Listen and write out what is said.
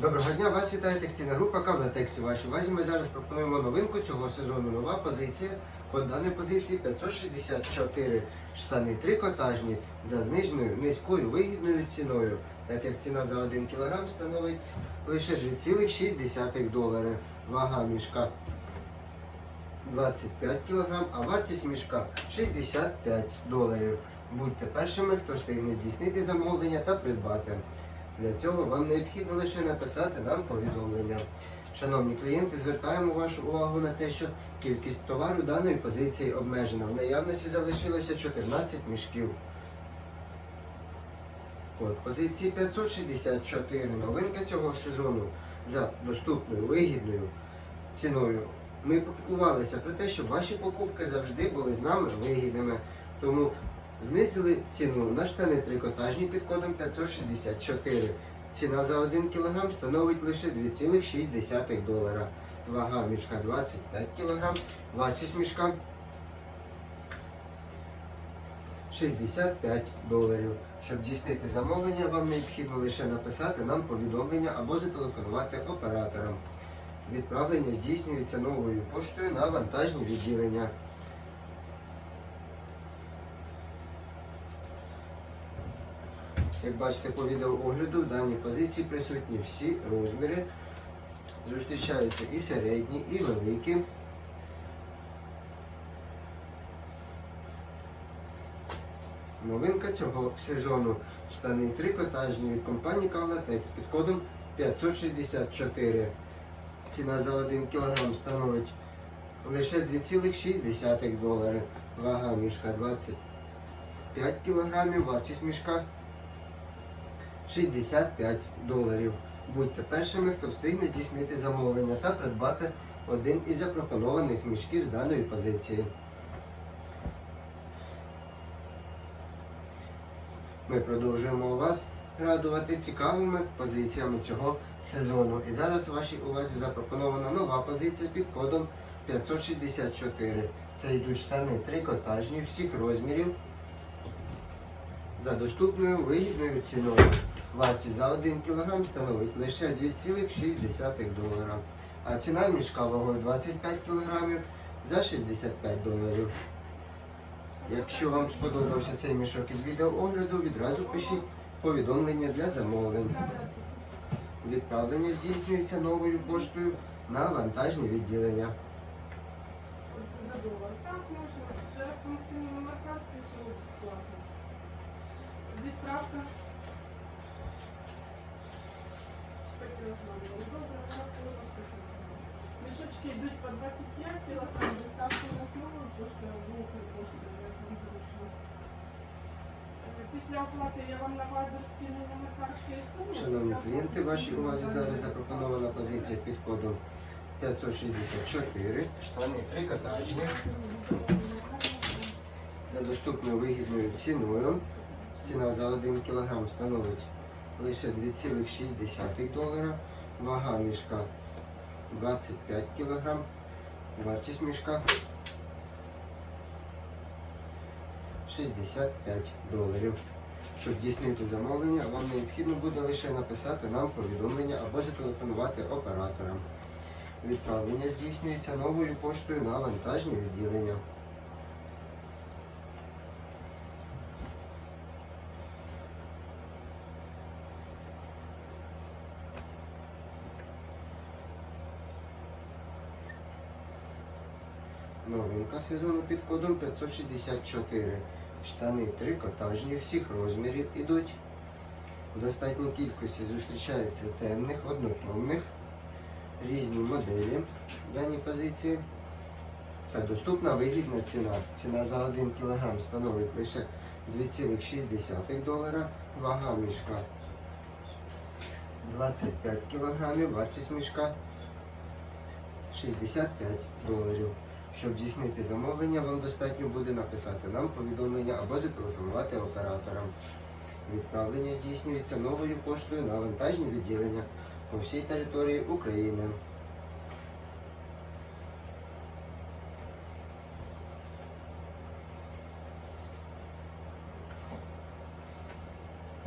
Доброго дня, вас вітає текстильна група Кавлатекс. У вашій увазі ми зараз пропонуємо новинку цього сезону. Нова позиція. Код даної позиції 564 штани трикотажні за зниженою низькою вигідною ціною, так як ціна за 1 кг становить лише 2,6 долари. Вага мішка 25 кг, а вартість мішка 65 доларів. Будьте першими, хто встигне здійснити замовлення та придбати. Для цього вам необхідно лише написати нам повідомлення. Шановні клієнти, звертаємо вашу увагу на те, що кількість товару даної позиції обмежена. В наявності залишилося 14 мішків. Код позиції 564. Новинка цього сезону за доступною, вигідною ціною. Ми попіклувалися про те, щоб ваші покупки завжди були з нами вигідними. Тому Знизили ціну на штани трикотажні під кодом 564. Ціна за 1 кг становить лише 2,6 долара. Вага мішка 25 кг, вартість мішка 65 доларів. Щоб здійснити замовлення, вам необхідно лише написати нам повідомлення або зателефонувати операторам. Відправлення здійснюється новою поштою на вантажні відділення. Як бачите по відеоогляду, в даній позиції присутні всі розміри. Зустрічаються і середні, і великі. Новинка цього сезону штани трикотажні від компанії Kavlatex під кодом 564. Ціна за 1 кг становить лише 2,6 долари. Вага мішка 25 кг, вартість мішка 65 доларів. Будьте першими, хто встигне здійснити замовлення та придбати один із запропонованих мішків з даної позиції. Ми продовжуємо вас радувати цікавими позиціями цього сезону. І зараз вашій увазі запропонована нова позиція під кодом 564. Це йдуть штани трикотажні всіх розмірів за доступною вигідною ціною. Вартість за 1 кг становить лише 2,6 долара, а ціна мішка вагою 25 кг за 65 доларів. Якщо вам сподобався цей мішок із відеоогляду, відразу пишіть повідомлення для замовлень. Відправлення здійснюється новою поштою на вантажні відділення. Зараз ми скинемо безплатно. Відправка. 100 кілограмів. Добре, так, можна 100 кілограмів. Мішочки йдуть по 25 кілограм, доставка у нас новою поштою, глухою поштою, як вам зручно. Після оплати я вам на Viber скину номер картки і суму. Шановні клієнти, вашій увазі зараз запропонована позиція під кодом 564, штани трикотажні за доступною вигідною ціною. Ціна за 1 кг становить лише 2,6 долара, вага мішка 25 кг, вартість мішка 65 доларів. Щоб здійснити замовлення, вам необхідно буде лише написати нам повідомлення або зателефонувати операторам. Відправлення здійснюється новою поштою на вантажні відділення. Новинка сезону під кодом 564. Штани трикотажні всіх розмірів ідуть. В достатній кількості зустрічається темних, однотонних, різні моделі в даній позиції. Та доступна вигідна ціна. Ціна за 1 кг становить лише 2,6 долара, вага мішка 25 кг, вартість мішка 65 доларів. Щоб здійснити замовлення, вам достатньо буде написати нам повідомлення або зателефонувати операторам. Відправлення здійснюється новою поштою на вантажні відділення по всій території України.